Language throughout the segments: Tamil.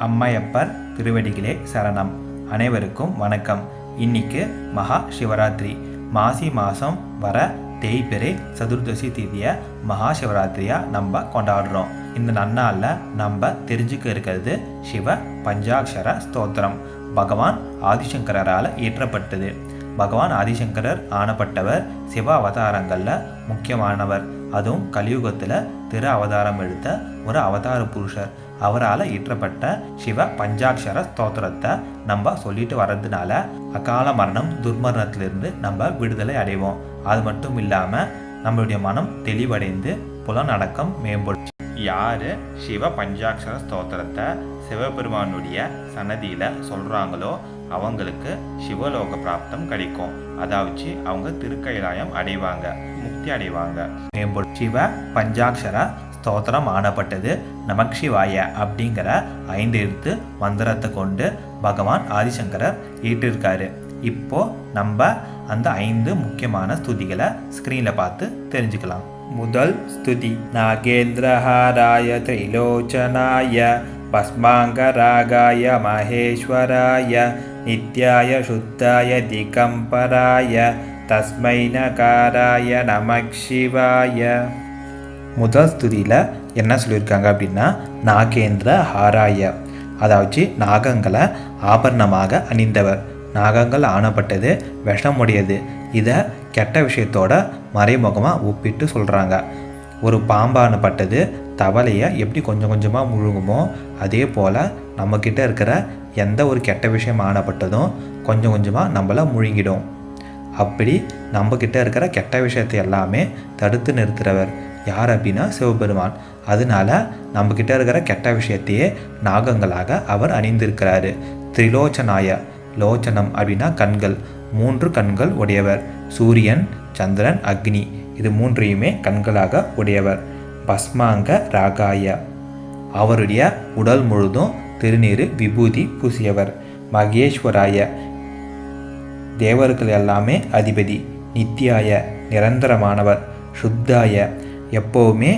அம்மையப்பர் திருவடிகளே சரணம். அனைவருக்கும் வணக்கம். இன்னைக்கு மகா சிவராத்திரி. மாசி மாதம் வர தேய்பிறை சதுர்தசி திதியை மகா சிவராத்திரியாக நம்ம கொண்டாடுறோம். இந்த நன்னாளில் நம்ம தெரிஞ்சுக்க இருக்கிறது சிவ பஞ்சாட்சர ஸ்தோத்திரம். பகவான் ஆதிசங்கரால் இயற்றப்பட்டது. பகவான் ஆதிசங்கரர் ஆனப்பட்டவர் சிவ அவதாரங்களில் முக்கியமானவர். அதுவும் கலியுகத்தில் திரு அவதாரம் எடுத்த ஒரு அவதார புருஷர். அவரால் இயற்றப்பட்ட சிவ பஞ்சாட்சர ஸ்தோத்திரத்தை நம்ம சொல்லிட்டு வர்றதுனால அகால மரணம் துர்மரணத்திலிருந்து நம்ம விடுதலை அடைவோம். அது மட்டும் இல்லாமல் நம்மளுடைய மனம் தெளிவடைந்து புலநடக்கம் மேம்படும். யாரு சிவ பஞ்சாட்சர ஸ்தோத்திரத்தை சிவபெருமானுடைய சன்னதியில் சொல்கிறாங்களோ அவங்களுக்கு சிவலோக பிராப்தம் கிடைக்கும். அதாவது அவங்க திருக்கைலாயம் அடைவாங்க முக்தி அடைவாங்க. மேம்படும் சிவ பஞ்சாட்சர ஸ்தோத்திரம் ஆடப்பட்டது நமக்ஷிவாய அப்படிங்கிற ஐந்து எழுத்து மந்திரத்தை கொண்டு பகவான் ஆதிசங்கரர் ஈட்டிருக்காரு. இப்போ நம்ம அந்த ஐந்து முக்கியமான ஸ்துதிகளை ஸ்க்ரீனில் பார்த்து தெரிஞ்சுக்கலாம். முதல் ஸ்துதி நாகேந்திரஹாராய திரிலோச்சனாய பஸ்மாங்கராகாய மகேஸ்வராய நித்யாய சுத்தாய திகம்பராய தஸ்மை நகாராய நமக்ஷிவாய முதல் ஸ்துதியில் என்ன சொல்லியிருக்காங்க அப்படின்னா நாகேந்திர ஹாராய அதாவது நாகங்களை ஆபரணமாக அணிந்தவர். நாகங்கள் ஆணப்பட்டது விஷமுடையது. இதை கெட்ட விஷயத்தோட மறைமுகமாக ஒப்பிட்டு சொல்கிறாங்க ஒரு பாம்பானப்பட்டது தவளையை எப்படி கொஞ்சம் கொஞ்சமாக முழுங்குமோ அதே போல் நம்மக்கிட்ட இருக்கிற எந்த ஒரு கெட்ட விஷயம் ஆனப்பட்டதும் கொஞ்சம் கொஞ்சமாக நம்மளை முழுங்கிடும். அப்படி நம்மக்கிட்ட இருக்கிற கெட்ட விஷயத்தை எல்லாமே தடுத்து நிறுத்துகிறவர் யார் அப்படின்னா சிவபெருமான். அதனால நம்மக்கிட்ட இருக்கிற கெட்ட விஷயத்தையே நாகங்களாக அவர் அணிந்திருக்கிறாரு. திரிலோச்சனாய லோச்சனம் அப்படின்னா கண்கள். மூன்று கண்கள் உடையவர். சூரியன் சந்திரன் அக்னி. இது மூன்றையுமே கண்களாக உடையவர். பஸ்மாங்க ராகாய. அவருடைய உடல் முழுதும் திருநீர் விபூதி பூசியவர். மகேஸ்வராய. தேவர்கள் எல்லாமே அதிபதி நித்யாய நிரந்தரமானவர் சுத்தாய எப்போவுமே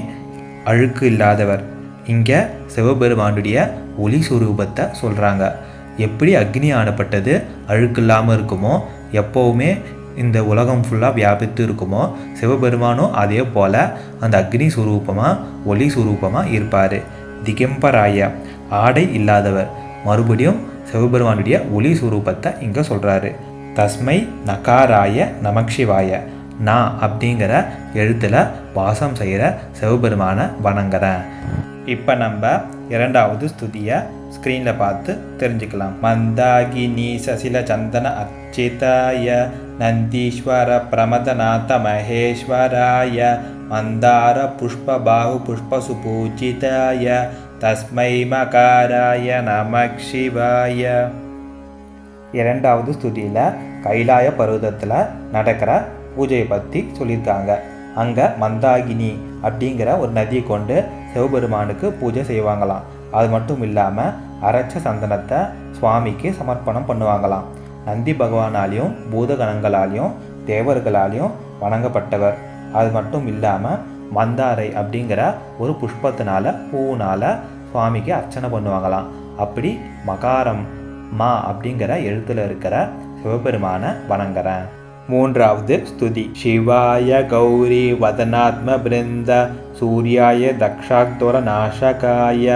அழுக்கு இல்லாதவர். இங்கே சிவபெருமானுடைய ஒளி சுரூபத்தை சொல்கிறாங்க எப்படி அக்னி ஆனப்பட்டது அழுக்கு இல்லாமல் இருக்குமோ எப்போவுமே இந்த உலகம் ஃபுல்லாக வியாபித்து இருக்குமோ சிவபெருமானும் அதே போல் அந்த அக்னி சுரூபமாக ஒளி சுரூபமாக இருப்பார். திகம்பராய ஆடை இல்லாதவர். மறுபடியும் சிவபெருமானுடைய ஒளி சுரூபத்தை இங்கே சொல்கிறாரு தஸ்மை நகாராய நமக்ஷிவாய. நான் அப்படிங்கிற எழுத்தில் வாசம் செய்கிற சிவபெருமான வணங்குறேன். இப்போ நம்ம இரண்டாவது ஸ்துதியை ஸ்க்ரீனில் பார்த்து தெரிஞ்சுக்கலாம். மந்தாகினி சசில சந்தன அச்சிதாய நந்தீஸ்வர பிரமதநாத மகேஸ்வராய மந்தார புஷ்ப பாகு புஷ்ப சுபூஜிதாய தஸ்மை மகாராய நமக் சிவாய. இரண்டாவது ஸ்துதியில் கைலாய பருவதத்தில் நடக்கிற பூஜையை பற்றி சொல்லியிருக்காங்க. அங்கே மந்தாகினி அப்படிங்கிற ஒரு நதியை கொண்டு சிவபெருமானுக்கு பூஜை செய்வாங்களாம். அது மட்டும் இல்லாமல் அரைச்ச சந்தனத்தை சுவாமிக்கு சமர்ப்பணம் பண்ணுவாங்களாம். நந்தி பகவானாலையும் பூதகணங்களாலையும் தேவர்களாலையும் வணங்கப்பட்டவர். அது மட்டும் இல்லாமல் மந்தாரை அப்படிங்கிற ஒரு புஷ்பத்தினால பூவினால சுவாமிக்கு அர்ச்சனை பண்ணுவாங்களாம். அப்படி மகாரம் மா அப்படிங்கிற எழுத்தில் இருக்கிற சிவபெருமானை வணங்குறேன். மூன்றாவது ஸ்துதி. சிவாய கௌரி வதனாத்ம பிருந்த சூர்யாய தக்ஷாக்தோர நாசகாய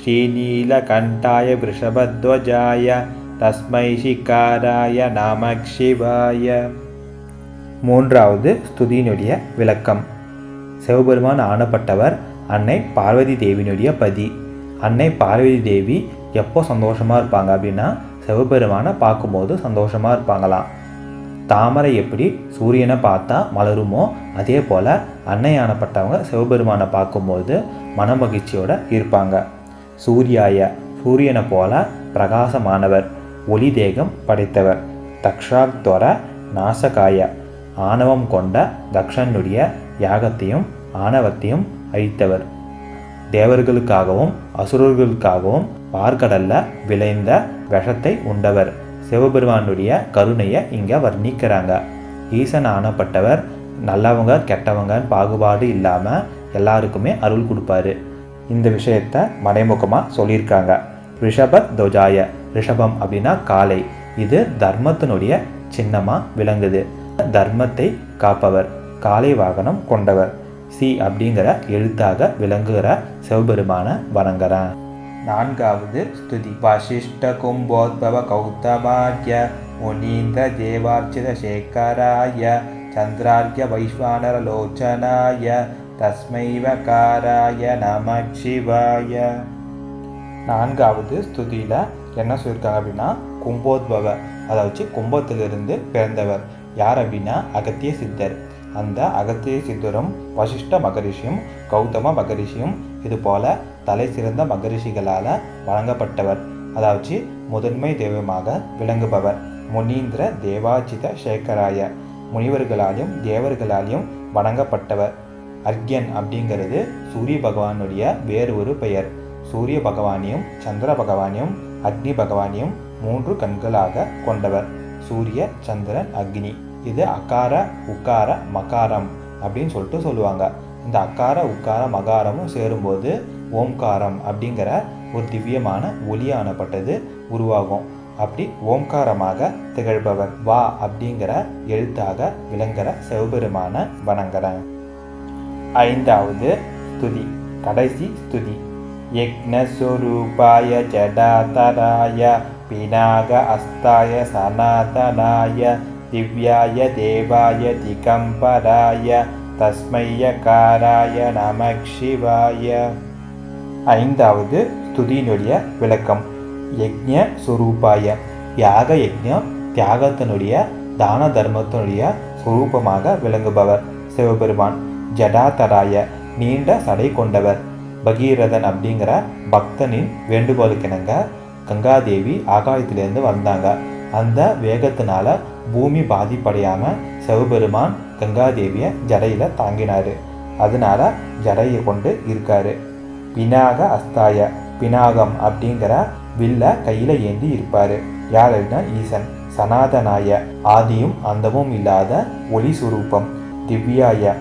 ஸ்ரீநீலகண்டாய விஷபத்வஜாய தஸ்மை சிகாராய நாமக் சிவாய மூன்றாவது ஸ்துதியினுடைய விளக்கம் சிவபெருமான் ஆனப்பட்டவர் அன்னை பார்வதி தேவியினுடைய பதி அன்னை பார்வதி தேவி எப்போ சந்தோஷமாக இருப்பாங்க அப்படின்னா சிவபெருமானை பார்க்கும்போது சந்தோஷமாக இருப்பாங்களாம் தாமரை எப்படி சூரியனை பார்த்தா மலருமோ அதே போல் அன்னையானப்பட்டவங்க சிவபெருமானை பார்க்கும்போது மனமகிழ்ச்சியோடு இருப்பாங்க. சூர்யாய சூரியனை போல பிரகாசமானவர் ஒளி தேகம் படைத்தவர். தக்ஷாக்தொர நாசகாய ஆணவம் கொண்ட தக்ஷனுடைய யாகத்தையும் ஆணவத்தையும் அழித்தவர். தேவர்களுக்காகவும் அசுரர்களுக்காகவும் பார்க்கடல்ல விளைந்த விஷத்தை உண்டவர். சிவபெருமானுடைய கருணையை இங்கே வர்ணிக்கிறாங்க. ஈசன் ஆனப்பட்டவர் நல்லவங்க கெட்டவங்கன்னு பாகுபாடு இல்லாமல் எல்லாருக்குமே அருள் கொடுப்பாரு. இந்த விஷயத்த மறைமுகமாக சொல்லியிருக்காங்க. ரிஷப துவஜாய ரிஷபம் அப்படின்னா காளை இது தர்மத்தினுடைய சின்னமாக விளங்குது. தர்மத்தை காப்பவர் காலை வாகனம் கொண்டவர். சி அப்படிங்கிற எழுத்தாக விளங்குகிற சிவபெருமான வணங்குறேன். நான்காவது ஸ்துதி வசிஷ்ட கும்போத்பவ கௌதமாக்கிய முனீந்த தேவார்ச்சித சேகராய சந்திரார்க்கிய வைஸ்வானர லோச்சனாய தஸ்மைவகாராய நம சிவாய நான்காவது ஸ்துதியில் என்ன சொல்லியிருக்காங்க அப்படின்னா கும்போத்பவ அதை வச்சு கும்பத்திலிருந்து பிறந்தவர் யார் அப்படின்னா அகத்திய சித்தர் அந்த அகத்திய சித்தரும் வசிஷ்ட மகரிஷியும் கௌதம மகரிஷியும் இது போல தலை சிறந்த மகரிஷிகளால் வழங்கப்பட்டவர். அதாவது முதன்மை தெய்வமாக விளங்குபவர். முனீந்திர தேவாஜித சேகராய. முனிவர்களாலும் தேவர்களாலும் வணங்கப்பட்டவர். அர்க்யன் அப்படிங்கிறது சூரிய பகவானுடைய வேறு ஒரு பெயர். சூரிய பகவானையும் சந்திர பகவானையும் அக்னி பகவானையும் மூன்று கண்களாக கொண்டவர். சூரிய சந்திரன் அக்னி. இது அகார உக்கார மகாரம் அப்படின்னு சொல்லிட்டு சொல்லுவாங்க. இந்த அக்கார உக்கார மகாரமும் சேரும்போது ஓம்காரம் அப்படிங்கிற ஒரு திவ்யமான ஒளியானப்பட்டது உருவாகும். அப்படி ஓம்காரமாக திகழ்பவர் வா அப்படிங்கிற எழுத்தாக விளங்குற சிவபெருமான வணங்குறேன் ஐந்தாவது ஸ்துதி கடைசி ஸ்துதி. யக்னஸ்வரூபாய ஜடாதராய பினாக அஸ்தாய சனாதனாய திவ்யாய தேவாய திகம்பராய தஸ்மையகாராய நமக் சிவாய. ஐந்தாவது ஸ்துதியினுடைய விளக்கம். யக்ஞ சுரூபாய யாக யக்ஞம் தியாகத்தினுடைய தான தர்மத்தினுடைய சுரூபமாக விளங்குபவர் சிவபெருமான். ஜடாதராய நீண்ட சடை கொண்டவர். பகீரதன் அப்படிங்கிற பக்தனின் வேண்டுகோளுக்கிணங்க கங்காதேவி ஆகாயத்திலிருந்து வந்தாங்க. அந்த வேகத்தினால பூமி பாதிப்படையாமல் சிவபெருமான் கங்காதேவியை ஜடையில் தாங்கினார். அதனால ஜடையை கொண்டு இருக்காரு. பினாக அஸ்தாய பினாகம் அப்படிங்கிற வில்ல கையில் ஏந்தி இருப்பார். யார் அப்படின்னா ஈசன் சனாதனாய ஆதியும் அந்தமும் இல்லாத ஒளி சுரூபம் திவ்யாய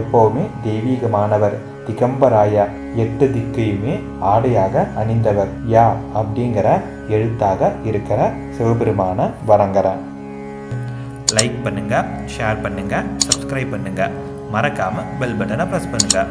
எப்போவுமே தெய்வீகமானவர் திகம்பராய எட்டு திக்கையுமே ஆடையாக அணிந்தவர் யா அப்படிங்கிற எழுத்தாக இருக்கிற சிவபெருமான வரங்கரன் லைக் பண்ணுங்க ஷேர் பண்ணுங்க சப்ஸ்கிரைப் பண்ணுங்க. மறக்காம பெல் பட்டனை ப்ரெஸ் பண்ணுங்கள்